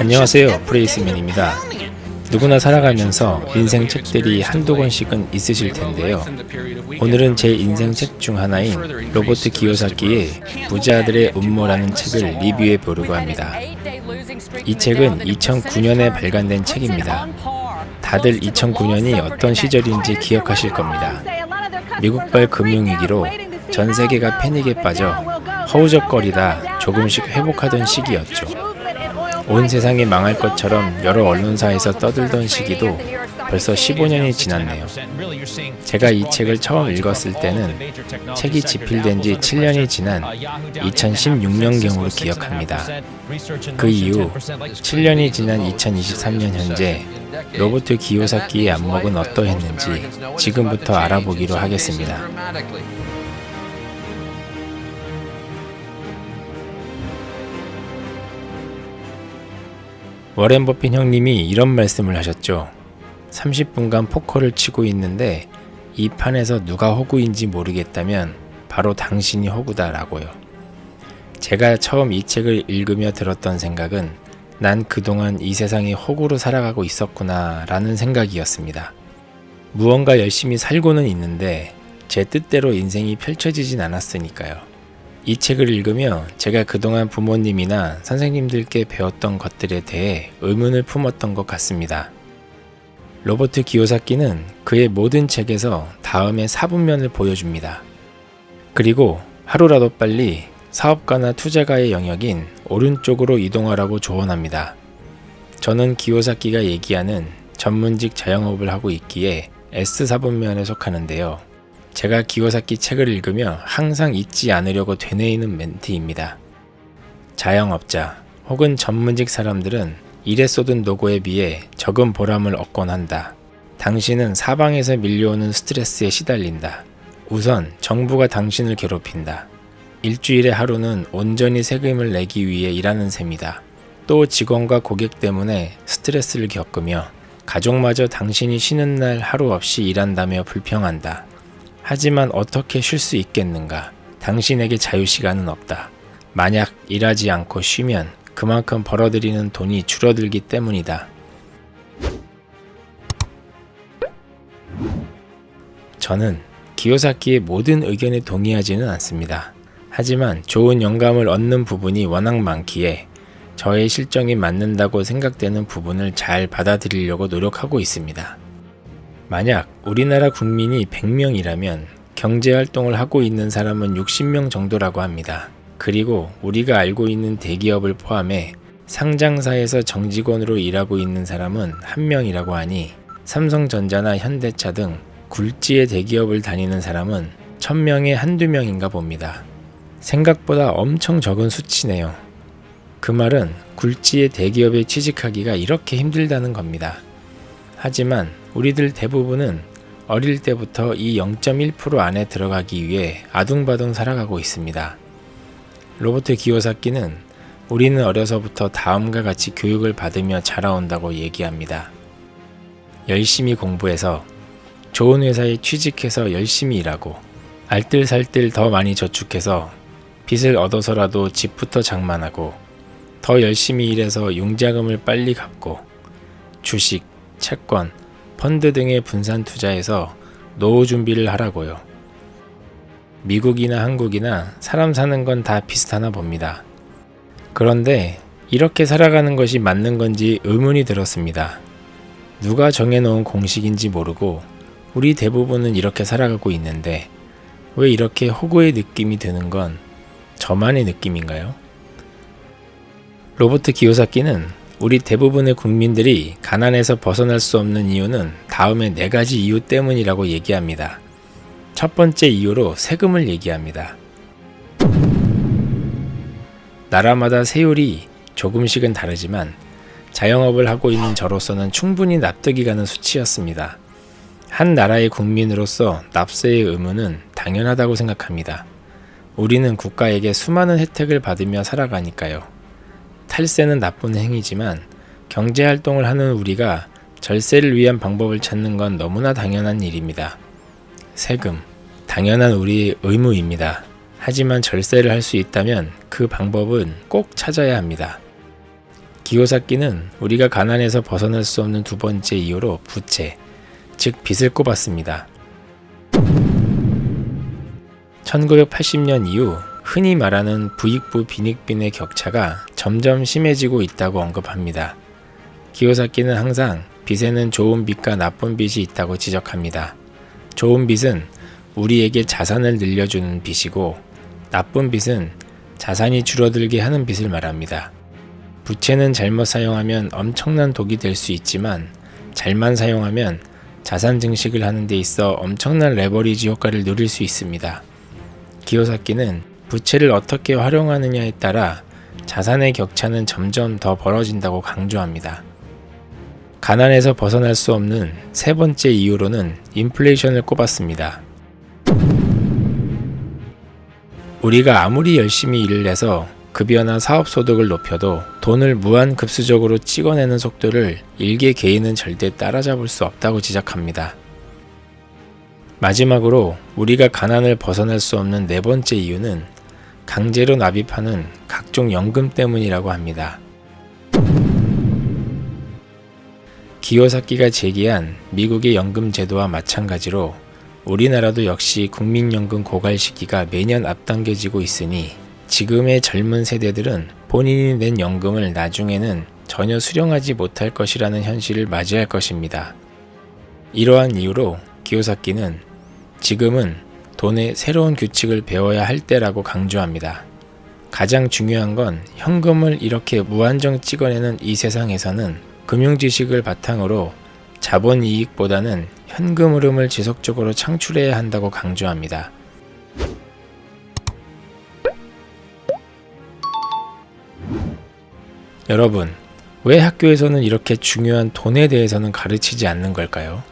안녕하세요. 프레이스맨입니다. 누구나 살아가면서 인생 책들이 한두 권씩은 있으실 텐데요. 오늘은 제 인생 책 중 하나인 로버트 기요사키의 부자들의 음모라는 책을 리뷰해 보려고 합니다. 이 책은 2009년에 발간된 책입니다. 다들 2009년이 어떤 시절인지 기억하실 겁니다. 미국발 금융위기로 전 세계가 패닉에 빠져 허우적거리다 조금씩 회복하던 시기였죠. 온 세상이 망할 것처럼 여러 언론사에서 떠들던 시기도 벌써 15년이 지났네요. 제가 이 책을 처음 읽었을 때는 책이 집필된 지 7년이 지난 2016년경으로 기억합니다. 그 이후 7년이 지난 2023년 현재 로버트 기요사키의 안목은 어떠했는지 지금부터 알아보기로 하겠습니다. 워렌 버핏 형님이 이런 말씀을 하셨죠. 30분간 포커를 치고 있는데 이 판에서 누가 호구인지 모르겠다면 바로 당신이 호구다라고요. 제가 처음 이 책을 읽으며 들었던 생각은 난 그동안 이 세상에 호구로 살아가고 있었구나 라는 생각이었습니다. 무언가 열심히 살고는 있는데 제 뜻대로 인생이 펼쳐지진 않았으니까요. 이 책을 읽으며 제가 그동안 부모님이나 선생님들께 배웠던 것들에 대해 의문을 품었던 것 같습니다. 로버트 기요사키는 그의 모든 책에서 다음의 사분면을 보여줍니다. 그리고 하루라도 빨리 사업가나 투자가의 영역인 오른쪽으로 이동하라고 조언합니다. 저는 기요사키가 얘기하는 전문직 자영업을 하고 있기에 S4분면에 속하는데요. 제가 기요사키 책을 읽으며 항상 잊지 않으려고 되뇌이는 멘트입니다. 자영업자 혹은 전문직 사람들은 일에 쏟은 노고에 비해 적은 보람을 얻곤 한다. 당신은 사방에서 밀려오는 스트레스에 시달린다. 우선 정부가 당신을 괴롭힌다. 일주일에 하루는 온전히 세금을 내기 위해 일하는 셈이다. 또 직원과 고객 때문에 스트레스를 겪으며 가족마저 당신이 쉬는 날 하루 없이 일한다며 불평한다. 하지만 어떻게 쉴 수 있겠는가? 당신에게 자유시간은 없다. 만약 일하지 않고 쉬면 그만큼 벌어들이는 돈이 줄어들기 때문이다. 저는 기요사키의 모든 의견에 동의하지는 않습니다. 하지만 좋은 영감을 얻는 부분이 워낙 많기에 저의 실정이 맞는다고 생각되는 부분을 잘 받아들이려고 노력하고 있습니다. 만약 우리나라 국민이 100명이라면 경제활동을 하고 있는 사람은 60명 정도라고 합니다. 그리고 우리가 알고 있는 대기업을 포함해 상장사에서 정직원으로 일하고 있는 사람은 1명이라고 하니 삼성전자나 현대차 등 굴지의 대기업을 다니는 사람은 1000명에 한두 명인가 봅니다. 생각보다 엄청 적은 수치네요. 그 말은 굴지의 대기업에 취직하기가 이렇게 힘들다는 겁니다. 하지만 우리들 대부분은 어릴 때부터 이 0.1% 안에 들어가기 위해 아둥바둥 살아가고 있습니다. 로버트 기요사키는 우리는 어려서부터 다음과 같이 교육을 받으며 자라온다고 얘기합니다. 열심히 공부해서 좋은 회사에 취직해서 열심히 일하고 알뜰살뜰 더 많이 저축해서 빚을 얻어서라도 집부터 장만하고 더 열심히 일해서 융자금을 빨리 갚고 주식, 채권, 펀드 등의 분산 투자해서 노후 준비를 하라고요. 미국이나 한국이나 사람 사는 건 다 비슷하나 봅니다. 그런데 이렇게 살아가는 것이 맞는 건지 의문이 들었습니다. 누가 정해놓은 공식인지 모르고 우리 대부분은 이렇게 살아가고 있는데 왜 이렇게 호구의 느낌이 드는 건 저만의 느낌인가요? 로버트 기요사키는 우리 대부분의 국민들이 가난에서 벗어날 수 없는 이유는 다음의 네 가지 이유 때문이라고 얘기합니다. 첫 번째 이유로 세금을 얘기합니다. 나라마다 세율이 조금씩은 다르지만 자영업을 하고 있는 저로서는 충분히 납득이 가는 수치였습니다. 한 나라의 국민으로서 납세의 의무는 당연하다고 생각합니다. 우리는 국가에게 수많은 혜택을 받으며 살아가니까요. 탈세는 나쁜 행위지만 경제 활동을 하는 우리가 절세를 위한 방법을 찾는 건 너무나 당연한 일입니다. 세금, 당연한 우리의 의무입니다. 하지만 절세를 할 수 있다면 그 방법은 꼭 찾아야 합니다. 기요사키는 우리가 가난에서 벗어날 수 없는 두 번째 이유로 부채, 즉 빚을 꼽았습니다. 1980년 이후 흔히 말하는 부익부 빈익빈의 격차가 점점 심해지고 있다고 언급합니다. 기요사키는 항상 빚에는 좋은 빚과 나쁜 빚이 있다고 지적합니다. 좋은 빚은 우리에게 자산을 늘려주는 빚이고 나쁜 빚은 자산이 줄어들게 하는 빚을 말합니다. 부채는 잘못 사용하면 엄청난 독이 될 수 있지만 잘만 사용하면 자산 증식을 하는 데 있어 엄청난 레버리지 효과를 누릴 수 있습니다. 기요사키는 부채를 어떻게 활용하느냐에 따라 자산의 격차는 점점 더 벌어진다고 강조합니다. 가난에서 벗어날 수 없는 세 번째 이유로는 인플레이션을 꼽았습니다. 우리가 아무리 열심히 일을 해서 급여나 사업 소득을 높여도 돈을 무한 급수적으로 찍어내는 속도를 일개 개인은 절대 따라잡을 수 없다고 지적합니다. 마지막으로 우리가 가난을 벗어날 수 없는 네 번째 이유는 강제로 납입하는 각종 연금 때문이라고 합니다. 기요사키가 제기한 미국의 연금 제도와 마찬가지로 우리나라도 역시 국민연금 고갈 시기가 매년 앞당겨지고 있으니 지금의 젊은 세대들은 본인이 낸 연금을 나중에는 전혀 수령하지 못할 것이라는 현실을 맞이할 것입니다. 이러한 이유로 기요사키는 지금은 돈의 새로운 규칙을 배워야 할 때라고 강조합니다. 가장 중요한 건 현금을 이렇게 무한정 찍어내는 이 세상에서는 금융 지식을 바탕으로 자본 이익보다는 현금 흐름을 지속적으로 창출해야 한다고 강조합니다. 여러분, 왜 학교에서는 이렇게 중요한 돈에 대해서는 가르치지 않는 걸까요?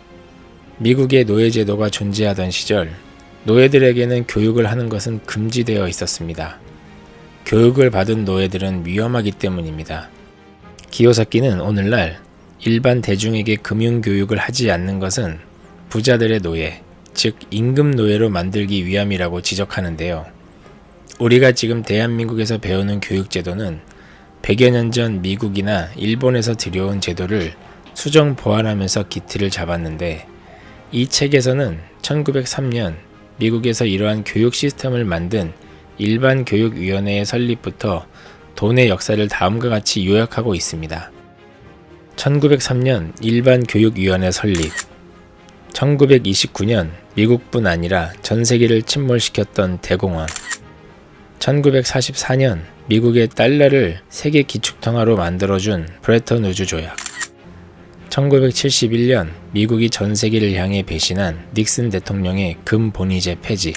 미국의 노예제도가 존재하던 시절, 노예들에게는 교육을 하는 것은 금지되어 있었습니다. 교육을 받은 노예들은 위험하기 때문입니다. 기요사키는 오늘날 일반 대중에게 금융 교육을 하지 않는 것은 부자들의 노예, 즉 임금 노예로 만들기 위함이라고 지적하는데요. 우리가 지금 대한민국에서 배우는 교육 제도는 100여 년 전 미국이나 일본에서 들여온 제도를 수정 보완하면서 기틀을 잡았는데 이 책에서는 1903년 미국에서 이러한 교육 시스템을 만든 일반 교육위원회의 설립부터 돈의 역사를 다음과 같이 요약하고 있습니다. 1903년 일반 교육위원회 설립. 1929년 미국뿐 아니라 전 세계를 침몰시켰던 대공황. 1944년 미국의 달러를 세계 기축통화로 만들어준 브레턴 우주 조약 1971년 미국이 전 세계를 향해 배신한 닉슨 대통령의 금 본위제 폐지.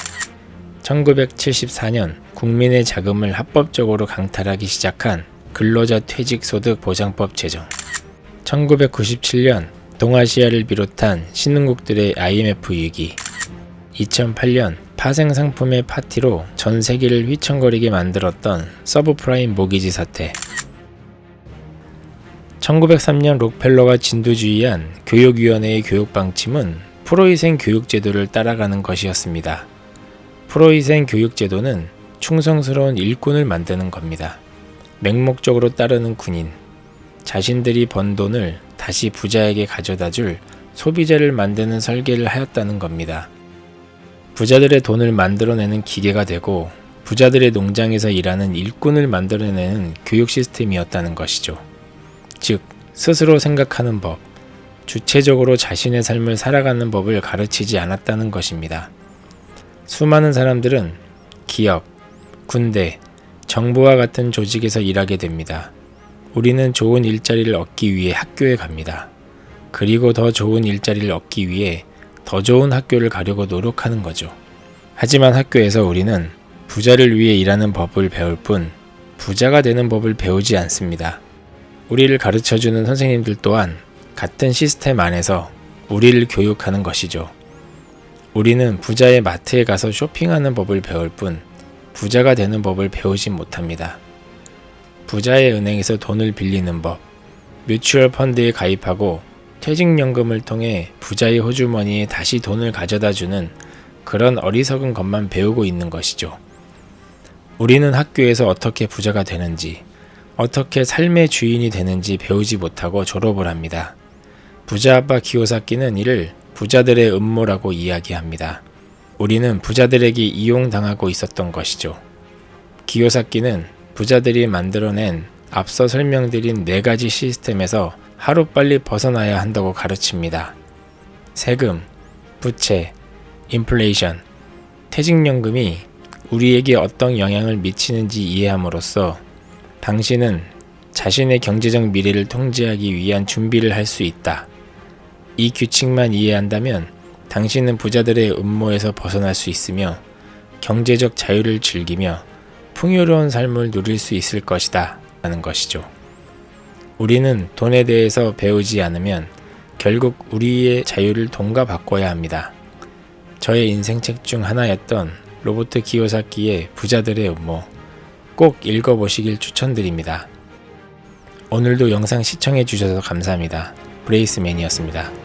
1974년 국민의 자금을 합법적으로 강탈하기 시작한 근로자 퇴직소득 보장법 제정. 1997년 동아시아를 비롯한 신흥국들의 IMF 위기. 2008년 파생 상품의 파티로 전 세계를 휘청거리게 만들었던 서브프라임 모기지 사태 1903년 록펠러가 진두주의한 교육위원회의 교육 방침은 프로이센 교육제도를 따라가는 것이었습니다. 프로이센 교육제도는 충성스러운 일꾼을 만드는 겁니다. 맹목적으로 따르는 군인, 자신들이 번 돈을 다시 부자에게 가져다 줄 소비자를 만드는 설계를 하였다는 겁니다. 부자들의 돈을 만들어내는 기계가 되고 부자들의 농장에서 일하는 일꾼을 만들어내는 교육 시스템이었다는 것이죠. 즉, 스스로 생각하는 법, 주체적으로 자신의 삶을 살아가는 법을 가르치지 않았다는 것입니다. 수많은 사람들은 기업, 군대, 정부와 같은 조직에서 일하게 됩니다. 우리는 좋은 일자리를 얻기 위해 학교에 갑니다. 그리고 더 좋은 일자리를 얻기 위해 더 좋은 학교를 가려고 노력하는 거죠. 하지만 학교에서 우리는 부자를 위해 일하는 법을 배울 뿐 부자가 되는 법을 배우지 않습니다. 우리를 가르쳐 주는 선생님들 또한 같은 시스템 안에서 우리를 교육하는 것이죠. 우리는 부자의 마트에 가서 쇼핑하는 법을 배울 뿐 부자가 되는 법을 배우지 못합니다. 부자의 은행에서 돈을 빌리는 법, 뮤추얼 펀드에 가입하고 퇴직연금을 통해 부자의 호주머니에 다시 돈을 가져다 주는 그런 어리석은 것만 배우고 있는 것이죠. 우리는 학교에서 어떻게 부자가 되는지, 어떻게 삶의 주인이 되는지 배우지 못하고 졸업을 합니다. 부자 아빠 기요사키는 이를 부자들의 음모라고 이야기합니다. 우리는 부자들에게 이용당하고 있었던 것이죠. 기요사키는 부자들이 만들어낸 앞서 설명드린 네 가지 시스템에서 하루빨리 벗어나야 한다고 가르칩니다. 세금, 부채, 인플레이션, 퇴직연금이 우리에게 어떤 영향을 미치는지 이해함으로써 당신은 자신의 경제적 미래를 통제하기 위한 준비를 할 수 있다. 이 규칙만 이해한다면 당신은 부자들의 음모에서 벗어날 수 있으며 경제적 자유를 즐기며 풍요로운 삶을 누릴 수 있을 것이다. 라는 것이죠. 우리는 돈에 대해서 배우지 않으면 결국 우리의 자유를 돈과 바꿔야 합니다. 저의 인생책 중 하나였던 로버트 기요사키의 부자들의 음모 꼭 읽어보시길 추천드립니다. 오늘도 영상 시청해 주셔서 감사합니다. 브레이스맨이었습니다.